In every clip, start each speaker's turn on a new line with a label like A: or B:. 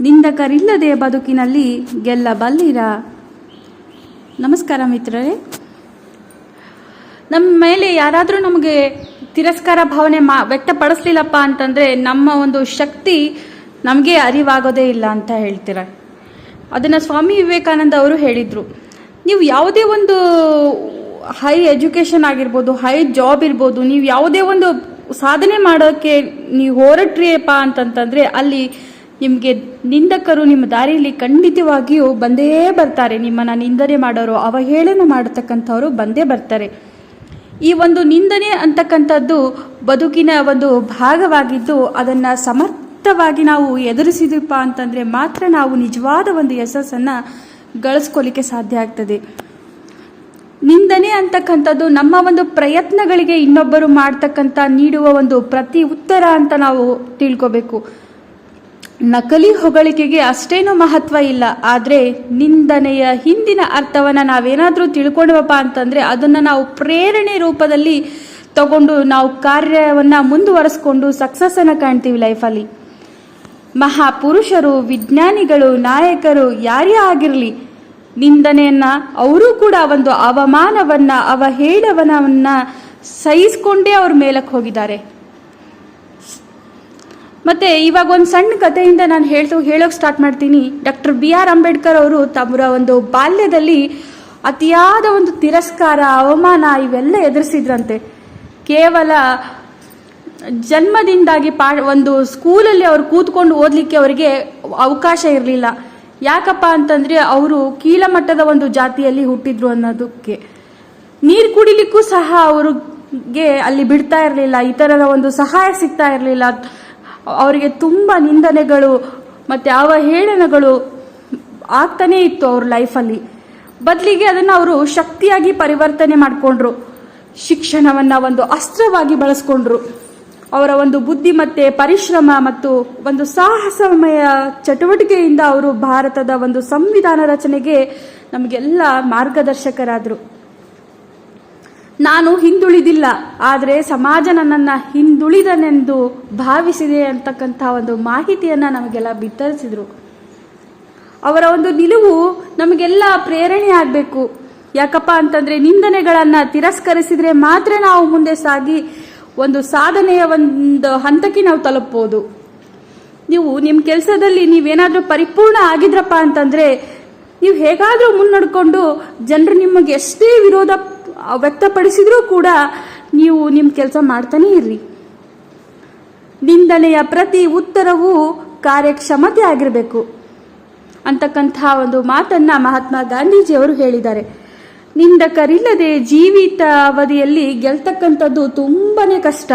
A: ನಿಂದಕರಿಲ್ಲದೆ ಬದುಕಿನಲ್ಲಿ ಗೆಲ್ಲಬಲ್ಲಿರ. ನಮಸ್ಕಾರ ಮಿತ್ರರೇ. ನಮ್ಮ ಮೇಲೆ ಯಾರಾದರೂ ನಮಗೆ ತಿರಸ್ಕಾರ ಭಾವನೆ ಮಾ, ವ್ಯಕ್ತಪಡಿಸ್ಲಿಲ್ಲಪ್ಪ ಅಂತಂದರೆ ನಮ್ಮ ಒಂದು ಶಕ್ತಿ ನಮಗೆ ಅರಿವಾಗೋದೇ ಇಲ್ಲ ಅಂತ ಹೇಳ್ತೀರ? ಅದನ್ನು ಸ್ವಾಮಿ ವಿವೇಕಾನಂದ ಅವರು ಹೇಳಿದರು. ನೀವು ಯಾವುದೇ ಒಂದು ಹೈ ಎಜುಕೇಷನ್ ಆಗಿರ್ಬೋದು, ಹೈ ಜಾಬ್ ಇರ್ಬೋದು, ನೀವು ಯಾವುದೇ ಒಂದು ಸಾಧನೆ ಮಾಡೋಕ್ಕೆ ನೀವು ಹೊರಟ್ರಿಯಪ್ಪ ಅಂತಂತಂದರೆ ಅಲ್ಲಿ ನಿಮಗೆ ನಿಂದಕರು ನಿಮ್ಮ ದಾರಿಯಲ್ಲಿ ಖಂಡಿತವಾಗಿಯೂ ಬಂದೇ ಬರ್ತಾರೆ. ನಿಮ್ಮನ್ನು ನಿಂದನೆ ಮಾಡೋರು, ಅವಹೇಳನ ಮಾಡತಕ್ಕಂಥವರು ಬಂದೇ ಬರ್ತಾರೆ. ಈ ಒಂದು ನಿಂದನೆ ಅಂತಕ್ಕಂಥದ್ದು ಬದುಕಿನ ಒಂದು ಭಾಗವಾಗಿದ್ದು, ಅದನ್ನು ಸಮರ್ಥವಾಗಿ ನಾವು ಎದುರಿಸಿದಪ್ಪ ಅಂತಂದರೆ ಮಾತ್ರ ನಾವು ನಿಜವಾದ ಒಂದು ಯಶಸ್ಸನ್ನು ಗಳಿಸ್ಕೊಳ್ಳಿಕ್ಕೆ ಸಾಧ್ಯ ಆಗ್ತದೆ. ನಿಂದನೆ ಅಂತಕ್ಕಂಥದ್ದು ನಮ್ಮ ಒಂದು ಪ್ರಯತ್ನಗಳಿಗೆ ಇನ್ನೊಬ್ಬರು ಮಾಡ್ತಕ್ಕಂಥ ನೀಡುವ ಒಂದು ಪ್ರತಿ ಉತ್ತರ ಅಂತ ನಾವು ತಿಳ್ಕೋಬೇಕು. ನಕಲಿ ಹೊಗಳಿಕೆಗೆ ಅಷ್ಟೇನೂ ಮಹತ್ವ ಇಲ್ಲ, ಆದರೆ ನಿಂದನೆಯ ಹಿಂದಿನ ಅರ್ಥವನ್ನು ನಾವೇನಾದರೂ ತಿಳ್ಕೊಂಡವಪ್ಪ ಅಂತಂದರೆ ಅದನ್ನು ನಾವು ಪ್ರೇರಣೆ ರೂಪದಲ್ಲಿ ತಗೊಂಡು ನಾವು ಕಾರ್ಯವನ್ನು ಮುಂದುವರಿಸ್ಕೊಂಡು ಸಕ್ಸಸ್ಸನ್ನು ಕಾಣ್ತೀವಿ ಲೈಫಲ್ಲಿ ಮಹಾಪುರುಷರು, ವಿಜ್ಞಾನಿಗಳು, ನಾಯಕರು ಯಾರೇ ಆಗಿರಲಿ, ನಿಂದನೆಯನ್ನ ಅವರು ಕೂಡ ಒಂದು ಅವಮಾನವನ್ನ ಅವಹೇಳನವನ್ನ ಸಹಿಸಿಕೊಂಡೇ ಅವ್ರ ಮೇಲಕ್ಕೆ ಹೋಗಿದ್ದಾರೆ. ಮತ್ತೆ ಇವಾಗ ಒಂದು ಸಣ್ಣ ಕಥೆಯಿಂದ ನಾನು ಹೇಳ್ತು, ಹೇಳೋಕೆ ಸ್ಟಾರ್ಟ್ ಮಾಡ್ತೀನಿ. ಡಾಕ್ಟರ್ ಬಿ ಆರ್ ಅಂಬೇಡ್ಕರ್ ಅವರು ತಮ್ಮ ಒಂದು ಬಾಲ್ಯದಲ್ಲಿ ಅತಿಯಾದ ಒಂದು ತಿರಸ್ಕಾರ, ಅವಮಾನ ಇವೆಲ್ಲ ಎದುರಿಸಿದ್ರಂತೆ. ಕೇವಲ ಜನ್ಮದಿಂದಾಗಿ ಪಾ, ಒಂದು ಸ್ಕೂಲಲ್ಲಿ ಅವರು ಕೂತ್ಕೊಂಡು ಓದಲಿಕ್ಕೆ ಅವರಿಗೆ ಅವಕಾಶ ಇರಲಿಲ್ಲ. ಯಾಕಪ್ಪ ಅಂತಂದರೆ ಅವರು ಕೀಳಮಟ್ಟದ ಒಂದು ಜಾತಿಯಲ್ಲಿ ಹುಟ್ಟಿದ್ರು ಅನ್ನೋದಕ್ಕೆ. ನೀರು ಕುಡಿಲಿಕ್ಕೂ ಸಹ ಅವ್ರಿಗೆ ಅಲ್ಲಿ ಬಿಡ್ತಾ ಇರಲಿಲ್ಲ, ಈ ಒಂದು ಸಹಾಯ ಸಿಗ್ತಾ ಇರಲಿಲ್ಲ. ಅವರಿಗೆ ತುಂಬ ನಿಂದನೆಗಳು ಮತ್ತು ಅವಹೇಳನಗಳು ಆಗ್ತಾನೇ ಇತ್ತು ಅವ್ರ ಲೈಫಲ್ಲಿ ಬದಲಿಗೆ ಅದನ್ನು ಅವರು ಶಕ್ತಿಯಾಗಿ ಪರಿವರ್ತನೆ ಮಾಡಿಕೊಂಡ್ರು. ಶಿಕ್ಷಣವನ್ನು ಒಂದು ಅಸ್ತ್ರವಾಗಿ ಬಳಸ್ಕೊಂಡ್ರು. ಅವರ ಒಂದು ಬುದ್ಧಿ ಬುದ್ಧಿಮತ್ತೆ ಪರಿಶ್ರಮ ಮತ್ತು ಒಂದು ಸಾಹಸಮಯ ಚಟುವಟಿಕೆಯಿಂದ ಅವರು ಭಾರತದ ಒಂದು ಸಂವಿಧಾನ ರಚನೆಗೆ ನಮಗೆಲ್ಲ ಮಾರ್ಗದರ್ಶಕರಾದರು. ನಾನು ಹಿಂದುಳಿದಿಲ್ಲ, ಆದರೆ ಸಮಾಜ ನನ್ನನ್ನು ಹಿಂದುಳಿದನೆಂದು ಭಾವಿಸಿದೆ ಅಂತಕ್ಕಂಥ ಒಂದು ಮಾಹಿತಿಯನ್ನು ನಮಗೆಲ್ಲ ಬಿತ್ತರಿಸಿದರು ಅವರ ಒಂದು ನಿಲುವು ನಮಗೆಲ್ಲ ಪ್ರೇರಣೆ ಆಗಬೇಕು. ಯಾಕಪ್ಪ ಅಂತಂದರೆ ನಿಂದನೆಗಳನ್ನು ತಿರಸ್ಕರಿಸಿದರೆ ಮಾತ್ರ ನಾವು ಮುಂದೆ ಸಾಗಿ ಒಂದು ಸಾಧನೆಯ ಒಂದು ಹಂತಕ್ಕೆ ನಾವು ತಲುಪ್ಬೋದು. ನೀವು ನಿಮ್ಮ ಕೆಲಸದಲ್ಲಿ ನೀವೇನಾದರೂ ಪರಿಪೂರ್ಣ ಆಗಿದ್ರಪ್ಪ ಅಂತಂದರೆ, ನೀವು ಹೇಗಾದರೂ ಮುನ್ನಡ್ಕೊಂಡು ಜನರು ನಿಮಗೆ ಎಷ್ಟೇ ವಿರೋಧ ವ್ಯಕ್ತಪಡಿಸಿದ್ರೂ ಕೂಡ ನೀವು ನಿಮ್ಮ ಕೆಲಸ ಮಾಡ್ತಾನೆ ಇರ್ರಿ. ನಿಂದನೆಯ ಪ್ರತಿ ಉತ್ತರವೂ ಕಾರ್ಯಕ್ಷಮತೆ ಆಗಿರಬೇಕು. ಅಂತಕ್ಕಂಥ ಒಂದು ಮಾತನ್ನ ಮಹಾತ್ಮ ಗಾಂಧೀಜಿಯವರು ಹೇಳಿದ್ದಾರೆ. ನಿಂದಕರಿಲ್ಲದೆ ಜೀವಿತ ಅವಧಿಯಲ್ಲಿ ಗೆಲ್ತಕ್ಕಂಥದ್ದು ತುಂಬಾನೇ ಕಷ್ಟ.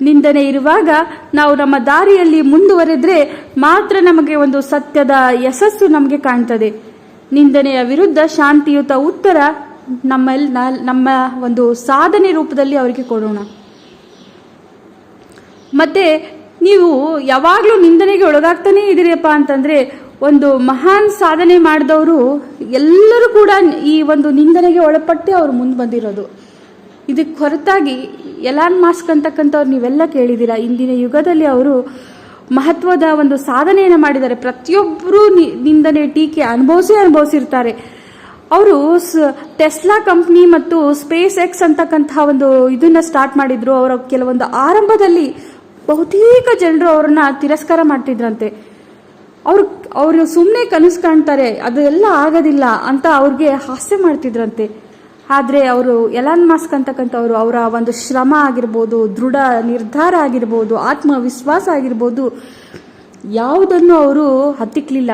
A: ನಿಂದನೆ ಇರುವಾಗ ನಾವು ನಮ್ಮ ದಾರಿಯಲ್ಲಿ ಮುಂದುವರೆದ್ರೆ ಮಾತ್ರ ನಮಗೆ ಒಂದು ಸತ್ಯದ ಯಶಸ್ಸು ನಮಗೆ ಕಾಣ್ತದೆ. ನಿಂದನೆಯ ವಿರುದ್ಧ ಶಾಂತಿಯುತ ಉತ್ತರ ನಮ್ಮಲ್ಲಿ ನಮ್ಮ ಒಂದು ಸಾಧನೆ ರೂಪದಲ್ಲಿ ಅವರಿಗೆ ಕೊಡೋಣ. ಮತ್ತೆ ನೀವು ಯಾವಾಗಲೂ ನಿಂದನೆಗೆ ಒಳಗಾಗ್ತಾನೆ ಇದ್ದೀರಪ್ಪ ಅಂತಂದ್ರೆ ಒಂದು ಮಹಾನ್ ಸಾಧನೆ ಮಾಡಿದವರು ಎಲ್ಲರೂ ಕೂಡ ಈ ಒಂದು ನಿಂದನೆಗೆ ಒಳಪಟ್ಟೆ ಅವರು ಮುಂದೆ ಬಂದಿರೋದು. ಇದಕ್ಕೆ ಹೊರತಾಗಿ ಎಲಾನ್ ಮಾಸ್ಕ್ ಅಂತಕ್ಕಂಥವ್ರು ನೀವೆಲ್ಲ ಕೇಳಿದ್ದೀರಾ? ಇಂದಿನ ಯುಗದಲ್ಲಿ ಅವರು ಮಹತ್ವದ ಒಂದು ಸಾಧನೆಯನ್ನು ಮಾಡಿದ್ದಾರೆ. ಪ್ರತಿಯೊಬ್ಬರೂ ನಿಂದನೆ ಟೀಕೆ ಅನುಭವಿಸಿ ಅನುಭವಿಸಿರ್ತಾರೆ. ಅವರು ಟೆಸ್ಲಾ ಕಂಪ್ನಿ ಮತ್ತು ಸ್ಪೇಸ್ ಎಕ್ಸ್ ಅಂತಕ್ಕಂತಹ ಒಂದು ಇದನ್ನ ಸ್ಟಾರ್ಟ್ ಮಾಡಿದ್ರು. ಅವರ ಕೆಲವೊಂದು ಆರಂಭದಲ್ಲಿ ಬಹುತೇಕ ಜನರು ಅವ್ರನ್ನ ತಿರಸ್ಕಾರ ಮಾಡ್ತಿದ್ರಂತೆ. ಅವ್ರು ಅವರು ಸುಮ್ಮನೆ ಕನಸು ಕಾಣ್ತಾರೆ, ಅದೆಲ್ಲ ಆಗೋದಿಲ್ಲ ಅಂತ ಅವ್ರಿಗೆ ಹಾಸ್ಯ ಮಾಡ್ತಿದ್ರಂತೆ. ಆದರೆ ಅವರು ಎಲಾನ್ ಮಾಸ್ಕ್ ಅಂತಕ್ಕಂಥವ್ರು, ಅವರ ಒಂದು ಶ್ರಮ ಆಗಿರ್ಬೋದು, ದೃಢ ನಿರ್ಧಾರ ಆಗಿರ್ಬೋದು, ಆತ್ಮವಿಶ್ವಾಸ ಆಗಿರ್ಬೋದು, ಯಾವುದನ್ನು ಅವರು ಹತ್ತಿಕ್ಲಿಲ್ಲ.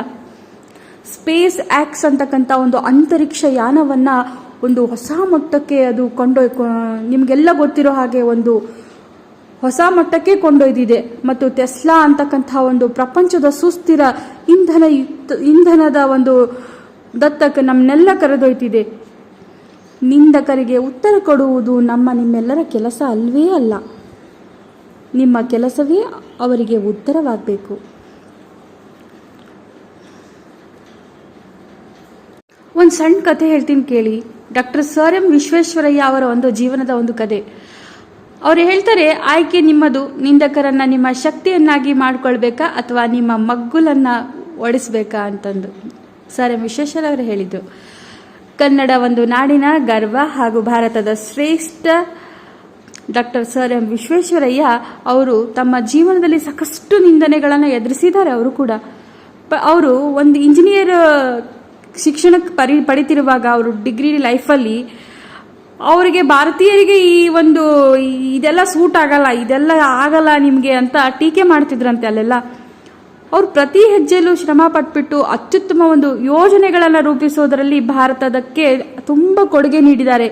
A: ಸ್ಪೇಸ್ ಆಕ್ಸ್ ಅಂತಕ್ಕಂಥ ಒಂದು ಅಂತರಿಕ್ಷ ಯಾನವನ್ನ ಒಂದು ಹೊಸ ಮಟ್ಟಕ್ಕೆ ಅದು ಕೊಂಡೊಯ್ ನಿಮಗೆಲ್ಲ ಗೊತ್ತಿರೋ ಹಾಗೆ ಒಂದು ಹೊಸ ಮಟ್ಟಕ್ಕೆ ಕೊಂಡೊಯ್ದಿದೆ. ಮತ್ತು ಟೆಸ್ಲಾ ಅಂತಕ್ಕಂಥ ಒಂದು ಪ್ರಪಂಚದ ಸುಸ್ಥಿರ ಇಂಧನ ಇಂಧನದ ಒಂದು ದತ್ತಕ್ಕೆ ನಮ್ಮನ್ನೆಲ್ಲ ಕರೆದೊಯ್ತಿದೆ. ನಿಂದಕರಿಗೆ ಉತ್ತರ ಕೊಡುವುದು ನಮ್ಮ ನಿಮ್ಮೆಲ್ಲರ ಕೆಲಸ ಅಲ್ವೇ ಅಲ್ಲ. ನಿಮ್ಮ ಕೆಲಸವೇ ಅವರಿಗೆ ಉತ್ತರವಾಗಬೇಕು. ಒಂದು ಸಣ್ಣ ಕಥೆ ಹೇಳ್ತೀನಿ ಕೇಳಿ. ಡಾಕ್ಟರ್ ಸರ್ ಎಂ ವಿಶ್ವೇಶ್ವರಯ್ಯ ಅವರ ಒಂದು ಜೀವನದ ಒಂದು ಕತೆ. ಅವ್ರು ಹೇಳ್ತಾರೆ, ಆಯ್ಕೆ ನಿಮ್ಮದು, ನಿಂದಕರನ್ನ ನಿಮ್ಮ ಶಕ್ತಿಯನ್ನಾಗಿ ಮಾಡಿಕೊಳ್ಬೇಕಾ ಅಥವಾ ನಿಮ್ಮ ಮಗ್ಗುಲನ್ನ ಓಡಿಸ್ಬೇಕಾ ಅಂತಂದು. ಸರ್ ಎಂ ವಿಶ್ವೇಶ್ವರಯ್ಯವರು ಹೇಳಿದ್ದು, ಕನ್ನಡ ಒಂದು ನಾಡಿನ ಗರ್ವ ಹಾಗೂ ಭಾರತದ ಶ್ರೇಷ್ಠ ಡಾಕ್ಟರ್ ಸರ್ ಎಂ ವಿಶ್ವೇಶ್ವರಯ್ಯ ಅವರು ತಮ್ಮ ಜೀವನದಲ್ಲಿ ಸಾಕಷ್ಟು ನಿಂದನೆಗಳನ್ನು ಎದುರಿಸಿದ್ದಾರೆ ಅವರು ಕೂಡ. ಅವರು ಒಂದು ಇಂಜಿನಿಯರ್ ಶಿಕ್ಷಣಕ್ಕೆ ಪರಿ, ಪಡಿತಿರುವಾಗ ಅವರು ಡಿಗ್ರಿ ಲೈಫಲ್ಲಿ ಅವರಿಗೆ ಭಾರತೀಯರಿಗೆ ಈ ಒಂದು ಇದೆಲ್ಲ ಸೂಟ್ ಆಗಲ್ಲ, ಇದೆಲ್ಲ ಆಗಲ್ಲ ನಿಮಗೆ ಅಂತ ಟೀಕೆ ಮಾಡ್ತಿದ್ರಂತೆ ಅಲ್ಲೆಲ್ಲ. ಅವರು ಪ್ರತಿ ಹೆಜ್ಜೆಯಲ್ಲೂ ಶ್ರಮ ಪಟ್ಬಿಟ್ಟು ಅತ್ಯುತ್ತಮ ಒಂದು ಯೋಜನೆಗಳನ್ನು ರೂಪಿಸೋದರಲ್ಲಿ ಭಾರತದಕ್ಕೆ ತುಂಬ ಕೊಡುಗೆ ನೀಡಿದ್ದಾರೆ.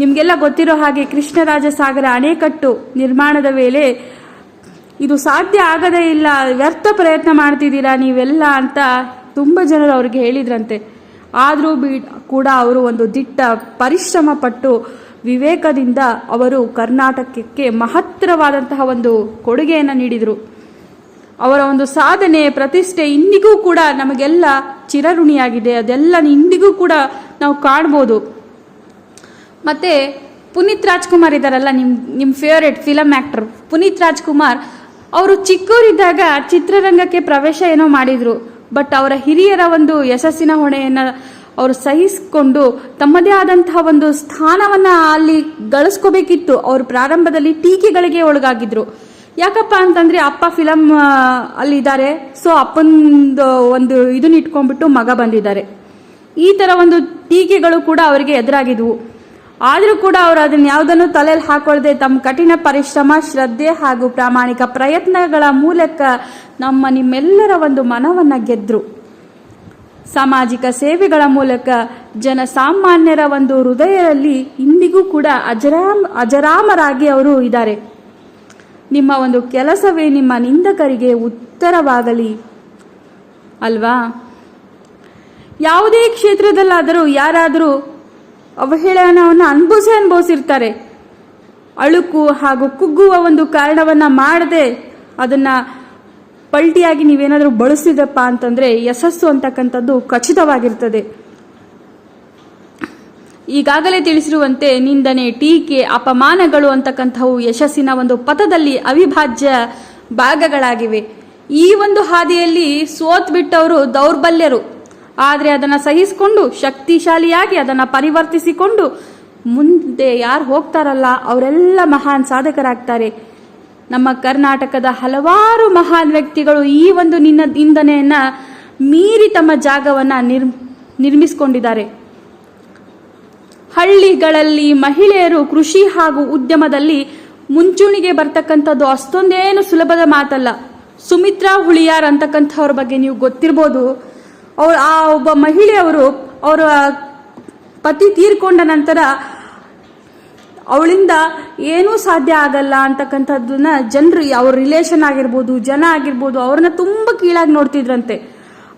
A: ನಿಮಗೆಲ್ಲ ಗೊತ್ತಿರೋ ಹಾಗೆ ಕೃಷ್ಣರಾಜ ಸಾಗರ ಅಣೆಕಟ್ಟು ನಿರ್ಮಾಣದ ವೇಳೆ ಇದು ಸಾಧ್ಯ ಆಗದೇ ಇಲ್ಲ, ವ್ಯರ್ಥ ಪ್ರಯತ್ನ ಮಾಡ್ತಿದ್ದೀರಾ ನೀವೆಲ್ಲ ಅಂತ ತುಂಬ ಜನರು ಅವ್ರಿಗೆ ಹೇಳಿದ್ರಂತೆ. ಆದರೂ ಬಿ ಕೂಡ ಅವರು ಒಂದು ದಿಟ್ಟ ಪರಿಶ್ರಮ ಪಟ್ಟು ವಿವೇಕದಿಂದ ಅವರು ಕರ್ನಾಟಕಕ್ಕೆ ಮಹತ್ತರವಾದಂತಹ ಒಂದು ಕೊಡುಗೆಯನ್ನು ನೀಡಿದರು. ಅವರ ಒಂದು ಸಾಧನೆ, ಪ್ರತಿಷ್ಠೆ ಇಂದಿಗೂ ಕೂಡ ನಮಗೆಲ್ಲ ಚಿರಋಣಿಯಾಗಿದೆ. ಅದೆಲ್ಲ ಇಂದಿಗೂ ಕೂಡ ನಾವು ಕಾಣ್ಬೋದು. ಮತ್ತೆ ಪುನೀತ್ ರಾಜ್ಕುಮಾರ್ ಇದ್ದಾರಲ್ಲ ನಿಮ್ಮ ನಿಮ್ಮ favourite film actor Puneeth Rajkumar ಅವರು ಚಿಕ್ಕವರಿದ್ದಾಗ ಚಿತ್ರರಂಗಕ್ಕೆ ಪ್ರವೇಶ ಏನೋ ಮಾಡಿದರು. ಬಟ್ ಅವರ ಹಿರಿಯರ ಒಂದು ಯಶಸ್ಸಿನ ಹೊಣೆಯನ್ನು ಅವರು ಸಹಿಸಿಕೊಂಡು ತಮ್ಮದೇ ಆದಂತಹ ಒಂದು ಸ್ಥಾನವನ್ನ ಅಲ್ಲಿ ಗಳಿಸ್ಕೋಬೇಕಿತ್ತು. ಅವರು ಪ್ರಾರಂಭದಲ್ಲಿ ಟೀಕೆಗಳಿಗೆ ಒಳಗಾಗಿದ್ರು. ಯಾಕಪ್ಪ ಅಂತಂದ್ರೆ ಅಪ್ಪ ಫಿಲಮ್ ಅಲ್ಲಿ ಇದ್ದಾರೆ ಸೊ ಅಪ್ಪಂದು ಒಂದು ಇದನ್ನ ಇಟ್ಕೊಂಡ್ಬಿಟ್ಟು ಮಗ ಬಂದಿದ್ದಾರೆ. ಈ ತರ ಒಂದು ಟೀಕೆಗಳು ಕೂಡ ಅವರಿಗೆ ಎದುರಾಗಿದ್ವು. ಆದರೂ ಕೂಡ ಅವರು ಅದನ್ನ ಯಾವುದನ್ನು ತಲೆಯಲ್ಲಿ ಹಾಕೊಳ್ಳದೆ ತಮ್ಮ ಕಠಿಣ ಪರಿಶ್ರಮ, ಶ್ರದ್ಧೆ ಹಾಗೂ ಪ್ರಾಮಾಣಿಕ ಪ್ರಯತ್ನಗಳ ಮೂಲಕ ನಮ್ಮ ನಿಮ್ಮೆಲ್ಲರ ಒಂದು ಮನವನ್ನು ಗೆದ್ದರು ಸಾಮಾಜಿಕ ಸೇವೆಗಳ ಮೂಲಕ ಜನಸಾಮಾನ್ಯರ ಒಂದು ಹೃದಯದಲ್ಲಿ ಇಂದಿಗೂ ಕೂಡ ಅಜರಾಮ್, ಅಜರಾಮರಾಗಿ ಅವರು ಇದ್ದಾರೆ. ನಿಮ್ಮ ಒಂದು ಕೆಲಸವೇ ನಿಮ್ಮ ನಿಂದಕರಿಗೆ ಉತ್ತರವಾಗಲಿ. ಅಲ್ವಾ? ಯಾವುದೇ ಕ್ಷೇತ್ರದಲ್ಲಾದರೂ ಯಾರಾದರೂ ಅವಹೇಳನವನ್ನು ಅನುಭವಿಸಿ ಅನುಭವಿಸಿರ್ತಾರೆ. ಅಳುಕು ಹಾಗೂ ಕುಗ್ಗುವ ಒಂದು ಕಾರಣವನ್ನ ಮಾಡದೆ ಅದನ್ನ ಪಲ್ಟಿಯಾಗಿ ನೀವೇನಾದರೂ ಬಳಸಿದಪ್ಪ ಅಂತಂದ್ರೆ ಯಶಸ್ಸು ಅಂತಕ್ಕಂಥದ್ದು ಖಚಿತವಾಗಿರ್ತದೆ. ಈಗಾಗಲೇ ತಿಳಿಸಿರುವಂತೆ ನಿಂದನೆ, ಟೀಕೆ, ಅಪಮಾನಗಳು ಅಂತಕ್ಕಂಥವು ಯಶಸ್ಸಿನ ಒಂದು ಪಥದಲ್ಲಿ ಅವಿಭಾಜ್ಯ ಭಾಗಗಳಾಗಿವೆ. ಈ ಒಂದು ಹಾದಿಯಲ್ಲಿ ಸೋತ್ ಬಿಟ್ಟವರು ದೌರ್ಬಲ್ಯರು. ಆದರೆ ಅದನ್ನು ಸಹಿಸಿಕೊಂಡು, ಶಕ್ತಿಶಾಲಿಯಾಗಿ ಅದನ್ನು ಪರಿವರ್ತಿಸಿಕೊಂಡು ಮುಂದೆ ಯಾರು ಹೋಗ್ತಾರಲ್ಲ, ಅವರೆಲ್ಲ ಮಹಾನ್ ಸಾಧಕರಾಗ್ತಾರೆ. ನಮ್ಮ ಕರ್ನಾಟಕದ ಹಲವಾರು ಮಹಾನ್ ವ್ಯಕ್ತಿಗಳು ಈ ಒಂದು ನಿನ್ನ ನಿಂದನೆಯನ್ನು ಮೀರಿ ತಮ್ಮ ಜಾಗವನ್ನ ನಿರ್ ನಿರ್ಮಿಸಿಕೊಂಡಿದ್ದಾರೆ. ಹಳ್ಳಿಗಳಲ್ಲಿ ಮಹಿಳೆಯರು ಕೃಷಿ ಹಾಗೂ ಉದ್ಯಮದಲ್ಲಿ ಮುಂಚೂಣಿಗೆ ಬರ್ತಕ್ಕಂಥದ್ದು ಅಷ್ಟೊಂದೇನು ಸುಲಭದ ಮಾತಲ್ಲ. ಸುಮಿತ್ರಾ ಹುಳಿಯಾರ್ ಅಂತಕ್ಕಂಥವ್ರ ಬಗ್ಗೆ ನೀವು ಗೊತ್ತಿರ್ಬೋದು. ಅವ್ರು ಆ ಒಬ್ಬ ಮಹಿಳೆಯವರು ಅವರ ಪತಿ ತೀರ್ಕೊಂಡ ನಂತರ ಅವಳಿಂದ ಏನೂ ಸಾಧ್ಯ ಆಗಲ್ಲ ಅಂತಕ್ಕಂಥದ್ದನ್ನ ಜನರು ಅವ್ರ ರಿಲೇಷನ್ ಆಗಿರ್ಬೋದು, ಜನ ಆಗಿರ್ಬೋದು, ಅವ್ರನ್ನ ತುಂಬ ಕೀಳಾಗಿ ನೋಡ್ತಿದ್ರಂತೆ.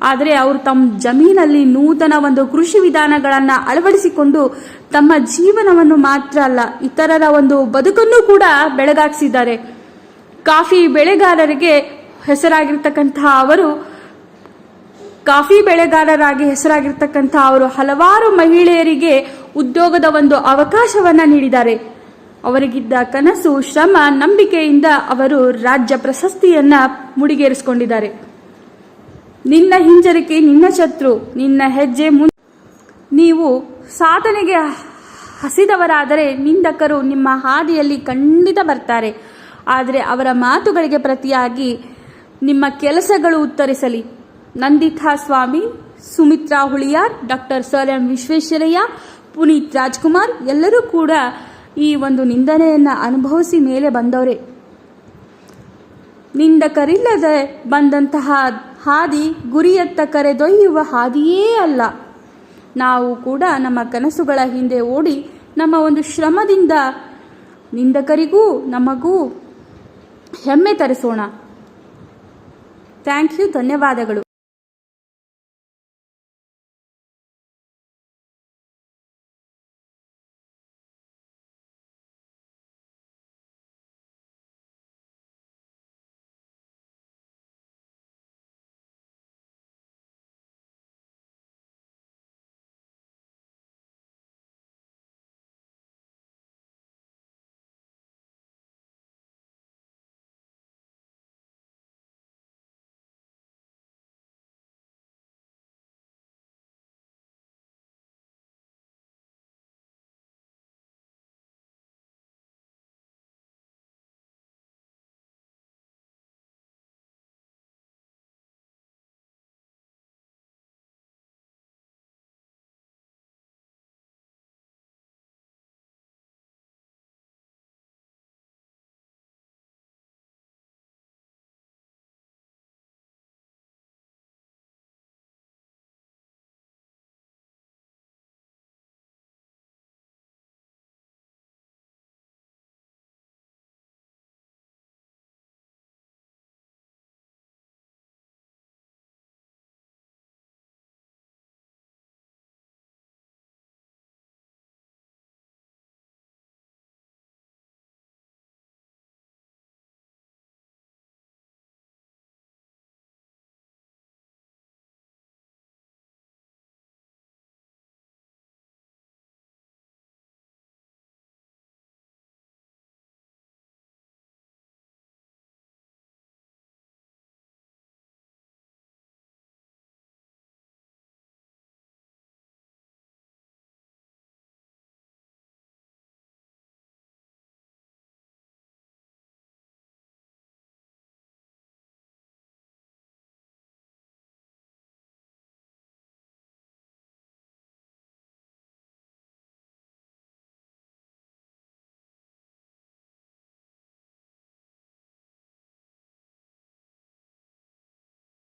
A: ಆದರೆ ಅವರು ತಮ್ಮ ಜಮೀನಲ್ಲಿ ನೂತನ ಒಂದು ಕೃಷಿ ವಿಧಾನಗಳನ್ನು ಅಳವಡಿಸಿಕೊಂಡು ತಮ್ಮ ಜೀವನವನ್ನು ಮಾತ್ರ ಅಲ್ಲ, ಇತರರ ಒಂದು ಬದುಕನ್ನು ಕೂಡ ಬೆಳಗಾಗಿಸಿದ್ದಾರೆ ಕಾಫಿ ಬೆಳೆಗಾರರಿಗೆ ಹೆಸರಾಗಿರ್ತಕ್ಕಂತಹ ಅವರು ಕಾಫಿ ಬೆಳೆಗಾರರಾಗಿ ಹೆಸರಾಗಿರ್ತಕ್ಕಂಥ ಅವರು ಹಲವಾರು ಮಹಿಳೆಯರಿಗೆ ಉದ್ಯೋಗದ ಒಂದು ಅವಕಾಶವನ್ನ ನೀಡಿದ್ದಾರೆ. ಅವರಿಗಿದ್ದ ಕನಸು, ಶ್ರಮ, ನಂಬಿಕೆಯಿಂದ ಅವರು ರಾಜ್ಯ ಪ್ರಶಸ್ತಿಯನ್ನ ಮುಡಿಗೇರಿಸಿಕೊಂಡಿದ್ದಾರೆ. ನಿನ್ನ ಹಿಂಜರಿಕೆ, ನಿನ್ನ ಶತ್ರು, ನಿನ್ನ ಹೆಜ್ಜೆ ಮುನ್, ನೀವು ಸಾಧನೆಗೆ ಹಸಿದವರಾದರೆ ನಿಂದಕರು ನಿಮ್ಮ ಹಾದಿಯಲ್ಲಿ ಖಂಡಿತ ಬರ್ತಾರೆ. ಆದರೆ ಅವರ ಮಾತುಗಳಿಗೆ ಪ್ರತಿಯಾಗಿ ನಿಮ್ಮ ಕೆಲಸಗಳು ಉತ್ತರಿಸಲಿ. Nandita Swamy, Sumitra Huliyar, doctor sir M Visvesvaraya, Puneeth Rajkumar ಎಲ್ಲರೂ ಕೂಡ ಈ ಒಂದು ನಿಂದನೆಯನ್ನು ಅನುಭವಿಸಿ ಮೇಲೆ ಬಂದವರೇ. ನಿಂದಕರಿಲ್ಲದೆ ಬಂದಂತಹ ಹಾದಿ ಗುರಿಯತ್ತ ಕರೆದೊಯ್ಯುವ ಹಾದಿಯೇ ಅಲ್ಲ. ನಾವು ಕೂಡ ನಮ್ಮ ಕನಸುಗಳ ಹಿಂದೆ ಓಡಿ ನಮ್ಮ ಒಂದು ಶ್ರಮದಿಂದ ನಿಂದಕರಿಗೂ ನಮಗೂ ಹೆಮ್ಮೆ ತರಿಸೋಣ. ಥ್ಯಾಂಕ್ ಯು, ಧನ್ಯವಾದಗಳು.